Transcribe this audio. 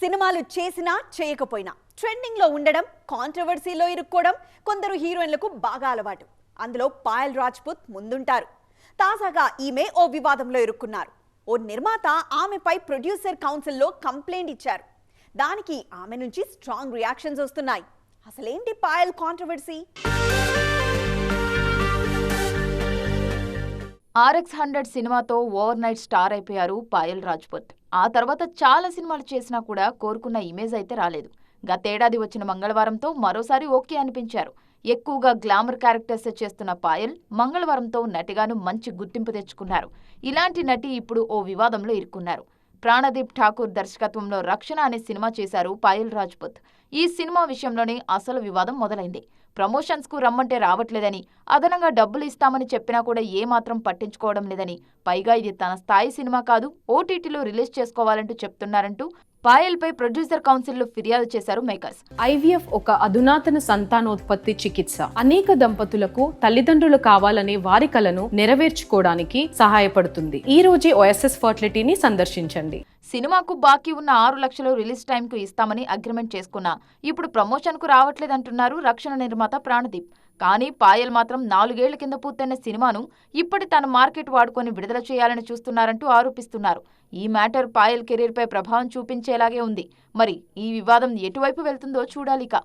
సినిమాలు చేసినా చేయకపోయినా ట్రెండింగ్లో ఉండడం కాంట్రవర్సీలో ఇరుక్కోవడం కొందరు హీరోయిన్లకు బాగా అలవాటు. అందులో పాయల్ రాజ్పుత్ ముందుంటారు. తాజాగా ఈమె ఓ వివాదంలో ఇరుక్కున్నారు. ఓ నిర్మాత ఆమెపై ప్రొడ్యూసర్ కౌన్సిల్లో కంప్లైంట్ ఇచ్చారు. దానికి ఆమె నుంచి స్ట్రాంగ్ రియాక్షన్స్ వస్తున్నాయి. అసలేంటి పాయల్ కాంట్రవర్సీ? ఆర్ఎక్స్ హండ్రెడ్ సినిమాతో ఓవర్ నైట్ స్టార్ అయిపోయారు పాయల్ రాజ్పుత్. ఆ తర్వాత చాలా సినిమాలు చేసినా కూడా కోరుకున్న ఇమేజ్ అయితే రాలేదు. గతేడాది వచ్చిన మంగళవారంతో మరోసారి ఓకే అనిపించారు. ఎక్కువగా గ్లామర్ క్యారెక్టర్స్ చేస్తున్న పాయల్ మంగళవారంతో నటిగాను మంచి గుర్తింపు తెచ్చుకున్నారు. ఇలాంటి నటి ఇప్పుడు ఓ వివాదంలో ఇరుక్కున్నారు. ప్రాణదీప్ ఠాకూర్ దర్శకత్వంలో రక్షణ అనే సినిమా చేశారు పాయల్ రాజ్పుత్. ఈ సినిమా విషయంలోనే అసలు వివాదం మొదలైంది. ప్రమోషన్స్కు రమ్మంటే రావట్లేదని అదనంగా డబ్బులు ఇస్తామని చెప్పినా కూడా ఏమాత్రం పట్టించుకోవడం లేదని. పైగా ఇది తన స్థాయి సినిమా కాదు ఓటీటీలో రిలీజ్ చేసుకోవాలంటూ చెప్తున్నారంటూ పాయల్పై ప్రొడ్యూసర్ కౌన్సిల్లో ఫిర్యాదు చేశారు మేకర్స్. ఐవీఎఫ్ ఒక అధునాతన సంతానోత్పత్తి చికిత్స. అనేక దంపతులకు తల్లిదండ్రులు కావాలనే వారి కలను నెరవేర్చుకోవడానికి సహాయపడుతుంది. ఈ రోజే ఓఎస్ఎస్ ఫర్టిలిటీని సందర్శించండి. సినిమాకు బాకీ ఉన్న ఆరు లక్షలు రిలీజ్ టైంకు ఇస్తామని అగ్రిమెంట్ చేసుకున్నా. ఇప్పుడు ప్రమోషన్కు రావట్లేదంటున్నారు రక్షణ నిర్మాత ప్రాణదీప్. కానీ పాయల్ మాత్రం నాలుగేళ్ళ కింద పూర్తయిన సినిమాను ఇప్పటి తన మార్కెట్ వాడుకొని విడుదల చేయాలని చూస్తున్నారంటూ ఆరోపిస్తున్నారు. ఈ మ్యాటర్ పాయల్ కెరీర్పై ప్రభావం చూపించేలాగే ఉంది. మరి ఈ వివాదం ఎటువైపు వెళ్తుందో చూడాలిక.